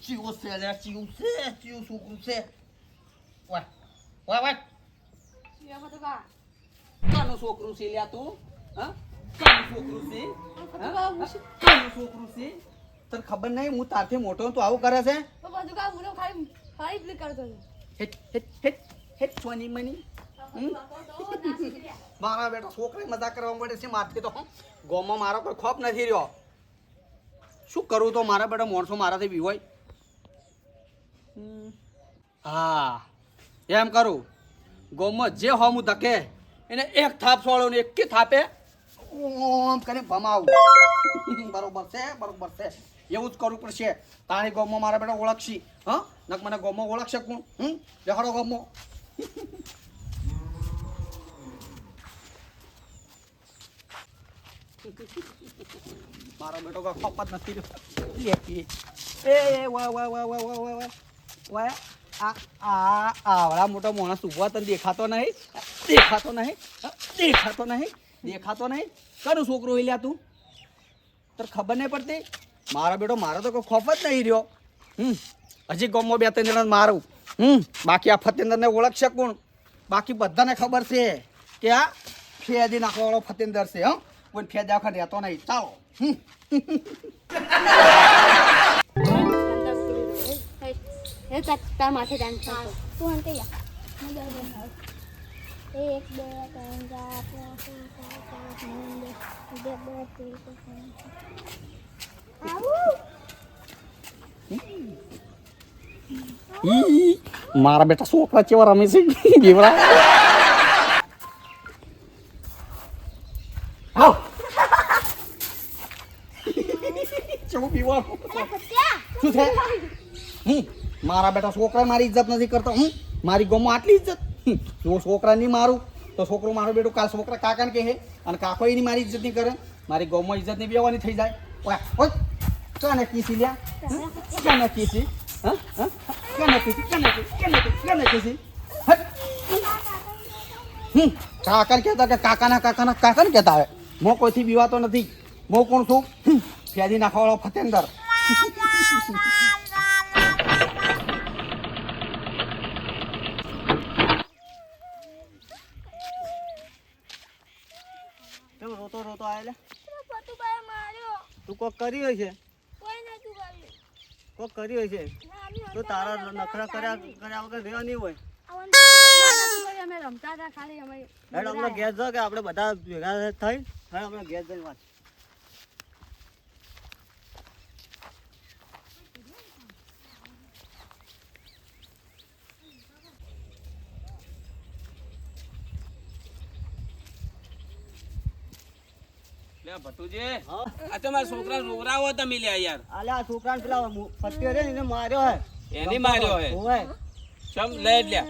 chiêu xe là chiêu xe chiêu xuống cũng xe quay quay quay કાનો છોકરું છે લ્યા તું કાનું છોકરું છે કાનું છોકરું છે તને ખબર નહીં હું તારથી મોટો તો આવું કરે છે ખાલી ખાલી કરતો છું. હેટ હેટ હેટ હેટ, સોની મની. હમ? મારા બેટા છોકરી મજાક કરવા માટે છે, મારથી તો ગોમાં મારો કોઈ ખોફ નથી રહ્યો. શું કરું તો મારા બેટા માણસો મારાથી બી હોય? હા, એમ કરું. ગોમાં જે હો હું ધકે, એને એક થાપ સોળો ને એક થાપે. ઓમ કરીને ભમાવું. બરોબર છે બરોબર છે. એવું જ કરવું પડશે તારી ગોમાં મારા બેટા ઓળખશી, હા? નક મને ગમો ઓળખશે કોણ? હમ? દેખાડો ગમો. મારો બેટો કોઈ ખોપ નથી રહ્યો. એ વાહ વાહ વાહ વાહ વાહ વાહ વાહ. વાહ, આ આ આવડા મોટો માણસ ઊભો તને દેખાતો નહીં. દેખાતો નહીં. દેખાતો નહીં. દેખાતો નહીં. કરું છોકરો લ્યા તું? તને ખબર નહીં પડતી? મારો બેટો, મારો તો કોઈ ખોફ જ નહીં રહ્યો. હમ, હજી ગમો બે ત્રણ જણા મારું. હમ, બાકી આ ફતેન્દરને ઓળખશે કોણ? બાકી બધાને ખબર છે કે આ ફેદી નાખવાવાળો ફતેન્દર છે, હં. કોઈ ફેદા વખત રહેતો નહીં. ચાલો. હમ. તાર માથે તું અંતે એક બે ત્રણ ચાર પાંચ છ સાત આઠ નવ દસ અગિયાર બાર તેર ચૌદ ઈ, મારા બેટા છોકરા કેવા રમે છે? દેવરા આવ. શું છે? હમ મારા બેટા છોકરા મારી ઇજ્જત નથી કરતા. હું મારી ગમો આટલી ઇજ્જત. જો છોકરા નહીં મારું તો છોકરો મારો બેટો કાલ છોકરા કાકાને કહે અને કાકો એની મારી ઇજ્જત નહીં કરે. મારી ગમો ઇજ્જત નહીં બેવાની થઈ જાય. ઓય ઓય. કોને કીસી લ્યા? કોને કીસી હા હા કોને કીસી કોને કીસી કોને કીસી કોને કીસી. હમ કાકાને કહેતા કે કાકાના કાકાના કાકાને કહેતા આવે મો કોઈથી બીવાતો નથી મો કોણ છું હમ, ફેદી નાખવાવાળો ફતેન્દર રોતો રોતો આવેલા તું કોક કરી હોય છે કોક કરી હોય છે. તો તારા નખરા કર્યા કર્યા વગર રહેવા નહીં હોય હેડ આપણે ગેસ જો કે આપણે બધા ભેગા થઈ હેડ આપણે ગેસ જઈ વાત લે ભતુજી હા આ તો મારા છોકરા રોવરાવો તમે લ્યા યાર. આલે આ પેલા મુ- રે એને માર્યો હે. એને માર્યો હે. ઓવે ચમ લે લ્યા.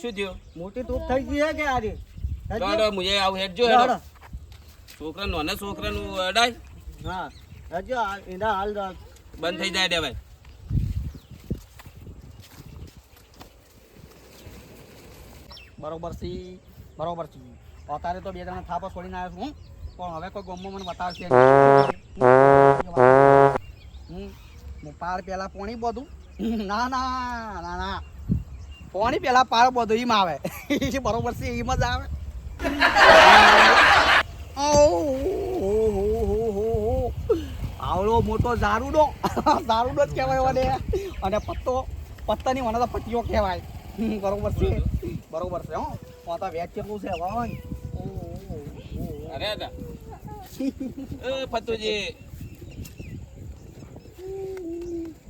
શું થયું? મોટી તૂપ થઈ ગઈ હે કે આરી તો હેડો, મુજે આવું હેડજો હેડો. છોકરા નાના છોકરાનું અડાય. હા. હજો એના હાલ બંધ થઈ જાય દેવાય. બરોબર છે બરોબર છે અત્યારે તો બે જણા થાપા છોડીને આવ્યો છું હું પણ હવે કોઈ ગમો મને બતાવશે હું પાર પેલા પોણી બધું. ના ના ના ના. પોણી પેલા પાર બધું એમ આવે. બરોબર છે એમ જ આવે. આવડો મોટો ઝારુડો. ઝારુડો જ કહેવાય મને અને પત્તો, પત્તાની મને તો પટ્ટીઓ કહેવાય. બરોબર છે. બરોબર છે, હો. પોતા વેચ કેટલું છે, ભાઈ? અરે เออพัตุจี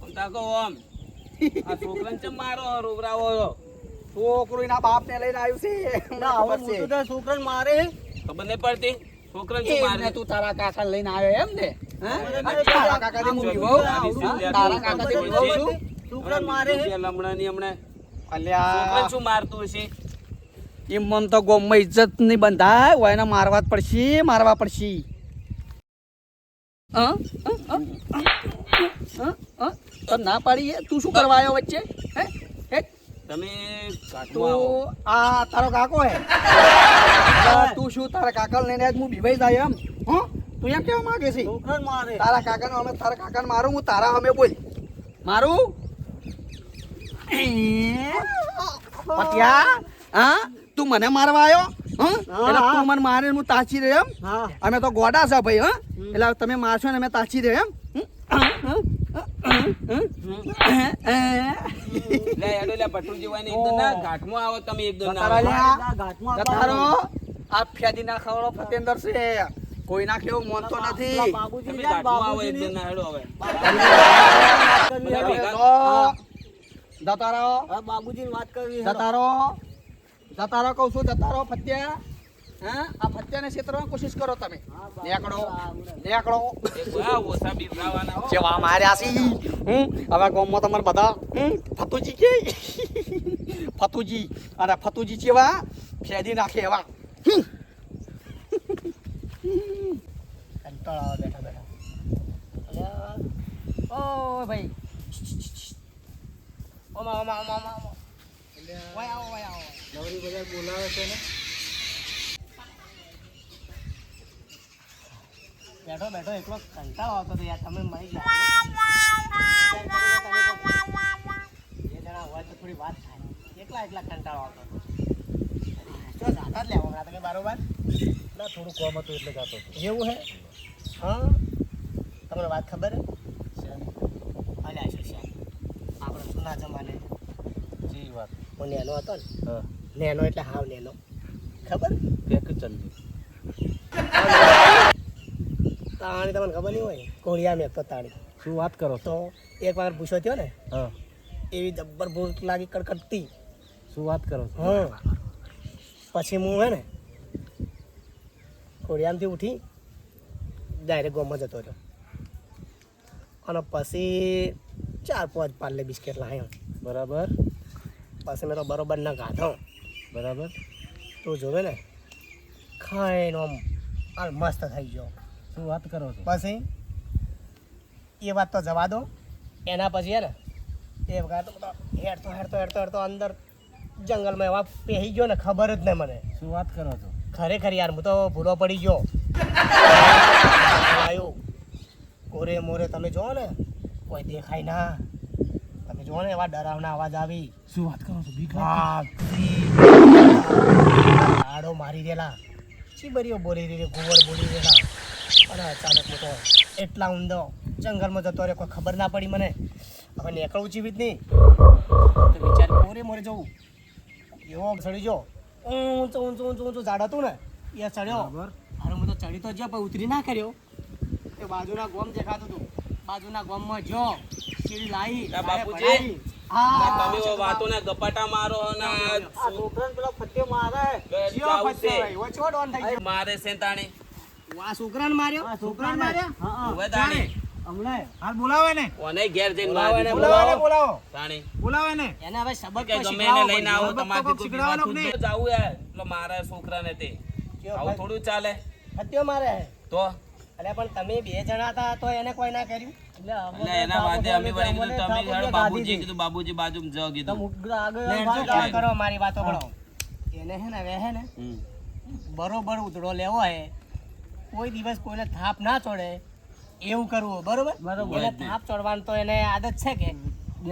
ผมตาก็วอม શું મારતું હશે? એમ મન તો ગોમમાં ઇજ્જત નહીં બંધાય હોય એને મારવા જ પડશે મારવા પડશે. ના પાડી તું શું કરવા આવ્યો વચ્ચે? હે? હે? તમે આ તારો કાકો હે. તું શું તારા કાકા લઈને આજ હું બીવાઈ જાય એમ? હં? તું એમ કેવા માંગે છે? તારા કાકાનો અમે તારા કાકાને મારું હું તારા અમે બોલ. મારું? પટિયા? હા? તું મને મારવા આવ્યો હા? એટલે તું મને મારે હું તાચી રહ્યો એમ? અમે તો ગોડા છે ભાઈ હા? એટલે તમે મારશો ને અમે તાચી રહ્યો એમ? લે હેડો લે ભટુજી હોય ને એકદમ ના ઘાટમાં આવો તમે એકદમ ના. જતા રહો આવો. લ્યા. ઘાટમાં જતા રહો. આ ફેદી ના ખવડો ફતેન્દર છે કોઈ ના કેવું માનતો નથી. પેલા બાબુજી વાત કરવી. તો જતા રહો, કહું છું, જતા રહો, ફત્યા. હા, આ ફત્યાને ક્ષેત્રમાં કોશિશ કરો તમે. નેકડો નેકડો. જેવા માર્યા છે. હું હવે ગામમાં તમારે બધા હું ફતુજી કે? ફતુજી. અને ફતુજી જેવા ફેદી નાખે એવા. બેઠા બેઠા. ઓ ભાઈ. ઓમા ઓમા ઓમા ઓમા. વાય આવો વાય આવો નવરી બધા બોલાવે છે ને બેઠો બેઠો એકલો કંટાળો આવતો. હતો યાર તમે મરી ગયા બે જણા હોય તો થોડી વાત થાય. એકલા એકલા કંટાળો આવતો. હતો જાતા જ લેવા હમણાં તમે બારોબાર ના થોડું કોમ હતું એટલે હતો એવું હે? હા? તમને વાત ખબર? હે અલ્યા શું આપણે જૂના જમાને. જી વાત હું નેનો હતો ને નેનો એટલે હાવ નેનો. ખબર? પેક ચલજી તાણી તમને ખબર નહીં હોય? કોળિયા મેકતો તાણી. શું વાત કરો તો એક વાર પૂછો થયો ને હા. એવી જબ્બર ભૂખ લાગી કડકડતી. શું વાત કરો હા પછી હું હે ને ખોડિયામથી ઉઠી ડાયરેક્ટ ગોમાં જતો રહ્યો. અને પછી ચાર પાંચ પાર્લે બિસ્કિટ લાવ્યો બરાબર. પછી મેં તો બરોબર ના ગાધો. બરાબર? તું જોવે ને ખાઈને આમ મસ્ત થઈ ગયો. શું વાત કરો છો? પછી એ વાત તો જવા દો. એના પછી હે ને એ વખત હેડતો હેડતો હેડતો હેડતો અંદર જંગલમાં એવા પહેરી ગયો ને ખબર જ નહીં મને. શું વાત કરો છો? ખરેખર યાર હું તો ભૂલો પડી ગયો. આવ્યું કોરે મોરે તમે જોવો ને કોઈ દેખાય ના. જોવો ને એવા ડરાવના અવાજ આવી. શું વાત કરો છો બીક આડો મારી દેલા. ચીબરીઓ બોલી રહી ગોવર બોલી રહેલા. અને અચાનક તો એટલા ઊંડો જંગલમાં જતો રહ્યો કોઈ ખબર ના પડી મને. હવે નીકળવું જીવિત નહીં. તો વિચાર કોરે મોરે જવું? એવો ચડી જો ઊંચો ઊંચો ઊંચું ઊંચું ઝાડ હતું ને એ ચડ્યો. અરે હું તો ચડી તો જ્યાં પણ ઉતરી ના કર્યો. એ બાજુના ગોમ દેખાતું હતું. બાજુના ગોમમાં જો સીડી લાઈ ના, બાપુજી. હા તમે વાતો ને ગપાટા મારો ને આ આ છોકરાને પેલો ફટ્યો મારે. જીઓ જાવું ભાઈ, ઓછો ડોન થઈ ગયો. મારે સેતાણી આ છોકરાને માર્યો? છોકરાને માર્યો? હવે તાણી. હમણાં. હાલ બોલાવે ને. ઓને ઘેર જઈને બોલાવો મારી એને, બોલાવો તાણી. બોલાવે ને. એને હવે સબક કે ગમે એને લઈને આવો બરાબર, કોઈ શીખડાવવાનો બીવાતું કે જ જાવું યાર એટલે મારા છોકરાને તે. આવું થોડું ચાલે. હત્યો મારે. તો? અલ્યા પણ તમે બે જણા હતા તો એને કોઈ ના કર્યું? એટલે એના વાદે અમે વળી કીધું તમે હેડો બાબુજી કીધું બાબુજી બાજુમાં જ કીધું. આગળ કરો મારી વાતો કરો. એને હે ને હવે હે ને બરોબર ઉધડો લેવો હે. કોઈ દિવસ કોઈને થાપ ના ચોડે એવું કરવું બરોબર? બરોબર. એટલે થાપ ચોડવાની તો એને આદત છે કે?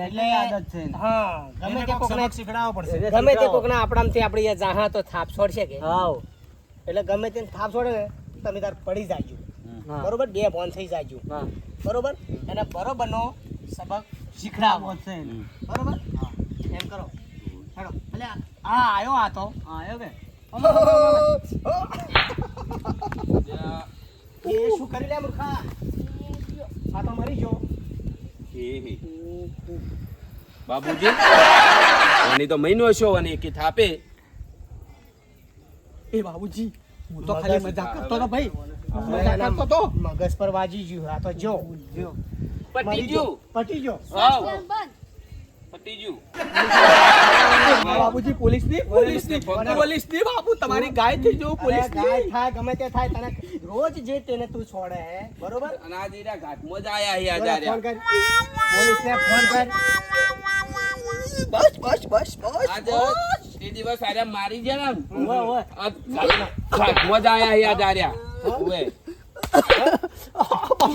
એટલે આદત છે હા ગમે તે કોકને પડશે. ગમે તે કોકને આપણામાંથી આપણી જાહા તો થાપ છોડશે કે? એટલે ગમે તે થાપ છોડે ને તમે તાર પડી જાય. બરોબર? બે બોન થઈ જાજો બરોબર? એને બરોબરનો સબક શીખડાવો છે. બરોબર? એમ કરો. હેડો. એટલે આ આયો આ તો. હા આવ્યો કે? એ શું કરી લે મૂર્ખા? આ તો મરી ગયો. બાબુજી? ઓની તો મહિનો છો અને એકી થાપે. એ બાબુજી હું તો ખાલી મજાક કરતો તો ભાઈ. મગજ પર વાજી ગયું આ તો જો પટી ગયું પટી ગયો પટી ગયું બાબુજી પોલીસની પોલીસની પોલીસ. ની બાબુ તમારી ગાય થઈ જવું પોલીસ ગાય થાય ગમે તે થાય તને રોજ જે તેને તું છોડે બરોબર? અને આ જીરા ઘાટમાં જ આયા હી ફોન કર. પોલીસ ને ફોન કર. બસ બસ બસ બસ આજ તે દિવસ આર્યા મારી ગયા ને ઘાટમાં જ આયા હી ઓવે.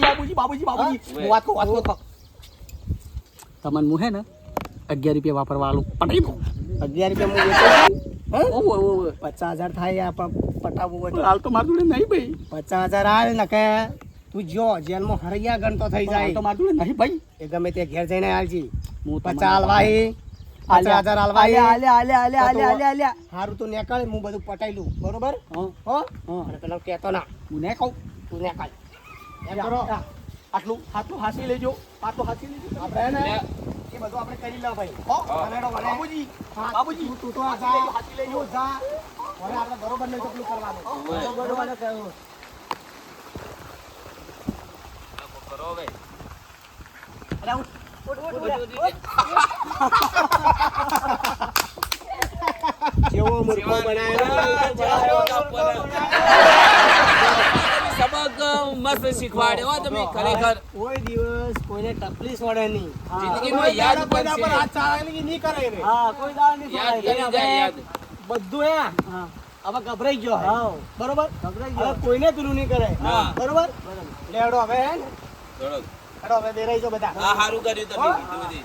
બાબુજી બાબુજી બાબુજી વાત કહું વાત કહું તમને હું હે ને અગિયાર રૂપિયા વાપરવા આલું પટાઈ દઉં અગિયાર રૂપિયા પચાસ હજાર થાય પટાવું પટાવવું હોય હાલ તો મારી જોડે નહીં ભાઈ પચાસ હજાર આવે ને કે તું જો જેલમાં હરિયા ગણતો થઈ જાય તો મારી જોડે નહીં ભાઈ એ ગમે તે ઘેર જઈને આવજી હું પચાસ હાલવાહી પચાસ તો નીકળ હું બધું પટાઈ લઉં. બરોબર? હા અને પેલો કહેતો ના. હું ને કહું તું ને એમ યા, કરો. યા. આટલું હાથું હાસી લેજો. આટલું હાસી લેજો. આપણે લે. એ બધું આપણે કરી લઉં ભાઈ. હો, બાબુજી. બાબુજી. તું- તું તો હાસી લેજો, જા. હવે આપણે બરોબર નહીં તો કરવાનું. બરોબર કહ્યું. કરો હવે. અરે ઉઠ, ઉઠ, ઉઠ, ઉઠ. કેવો મૂર્ખો સબક મસ્ત શીખવાડ્યો તમે ખરેખર કોઈ દિવસ કોઈને તકલીફ પડે નહીં. જિંદગીમાં યાદ હાથ ચાળવાની નહીં કરે. હા કોઈ દાળ નહીં યાદ ખવડાય. કરી જાય યાદ. બધું હે? હા. હવે ગભરાઈ ગયો હા. બરોબર? ગભરાઈ ગયો. કોઈને પેલું નહીં કરે. હા. બરોબર? લેડો હવે હે ને? હવે બેરાઈ જો બધા આ સારું કર્યું તમે.